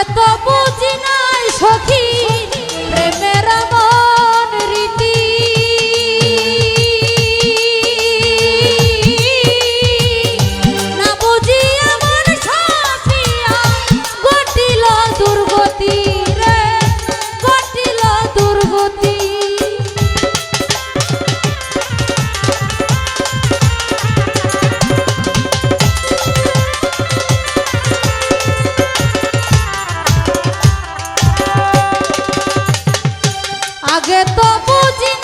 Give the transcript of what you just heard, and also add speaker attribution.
Speaker 1: এত বুঝি নাই সখী। আগে তো বুঝি